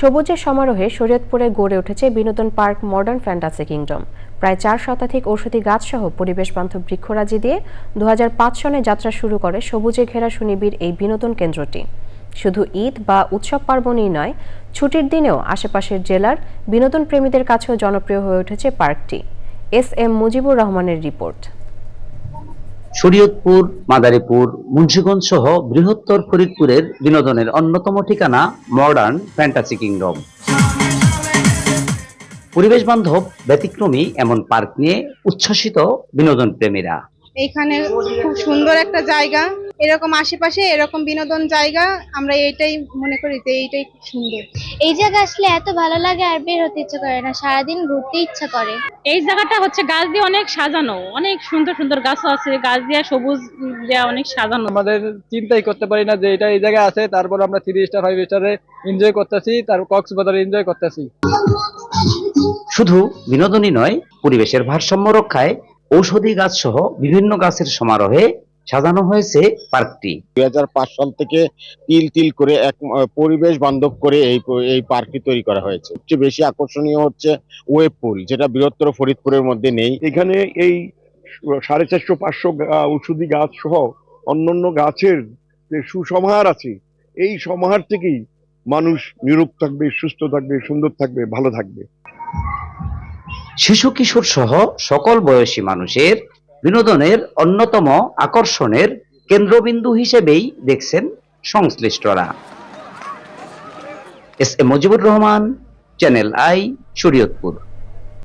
সবুজের সমারোহে শরীয়তপুরে গড়ে উঠেছে বিনোদন পার্ক মডার্ন ফ্যান্টাসি কিংডম। প্রায় চার শতাধিক ঔষধি গাছসহ পরিবেশ বান্ধব বৃক্ষরাজি দিয়ে দু হাজার পাঁচ সনে যাত্রা শুরু করে সবুজে ঘেরা সুনিবিড় এই বিনোদন কেন্দ্রটি। শুধু ঈদ বা উৎসব পার্বণই নয়, ছুটির দিনেও আশেপাশের জেলার বিনোদন প্রেমীদের কাছেও জনপ্রিয় হয়ে উঠেছে পার্কটি। এস এম মুজিবুর রহমানের রিপোর্ট। শরীয়তপুর, মাদারীপুর, মুন্সীগঞ্জ সহ বৃহত্তর ফরিদপুরের বিনোদনের অন্যতম ঠিকানা মডার্ন ফ্যান্টাসি কিংডম। পরিবেশ বান্ধব ব্যতিক্রমী এমন পার্ক নিয়ে উচ্ছ্বসিত বিনোদন প্রেমীরা এখানে খুব সুন্দর একটা জায়গা। এরকম আশেপাশে এরকম বিনোদন জায়গা আমরা এইটাই মনে করি যে এইটাই খুব সুন্দর। এই জায়গা আসলে এত ভালো লাগে আর বের হতে ইচ্ছা করে না সারাদিন ঘুরতে ইচ্ছা করে। এই জায়গাটা হচ্ছে গাছ দিয়ে অনেক সাজানো অনেক সুন্দর সুন্দর গাছ আছে গাছ দিয়ে সবুজ দিয়ে অনেক সাজানো। আমাদের চিন্তাই করতে পারি না যে এটা এই জায়গায় আছে তারপর আমরা থ্রি স্টার ফাইভ স্টারে এনজয় করতেছি তার কক্সবাজারে এনজয় করতেছি। শুধু বিনোদনই নয় পরিবেশের ভারসাম্য রক্ষায় ঔষধি গাছ সহ বিভিন্ন গাছের সমারোহে সাজানো হয়েছে পার্কটি। দুই হাজার পাঁচ সাল থেকে তিল তিল করে এক পরিবেশ বান্ধব করে এই এই পার্কটি তৈরি করা হয়েছে। সবচেয়ে বেশি আকর্ষণীয় হচ্ছে ওয়েব পুল যেটা বৃহত্তর ফরিদপুরের মধ্যে নেই। এখানে এই সাড়ে চারশো পাঁচশো ঔষধি গাছ সহ অন্যান্য গাছের যে সুসমাহার আছে এই সমাহার থেকেই মানুষ নিরূপ থাকবে সুস্থ থাকবে সুন্দর থাকবে ভালো থাকবে। শিশু কিশোর সহ সকল বয়সী মানুষের বিনোদনের অন্যতম আকর্ষণের কেন্দ্রবিন্দু হিসেবেই দেখছেন সংশ্লিষ্টরা। S A Mujibur Rahman channel I Shariatpur.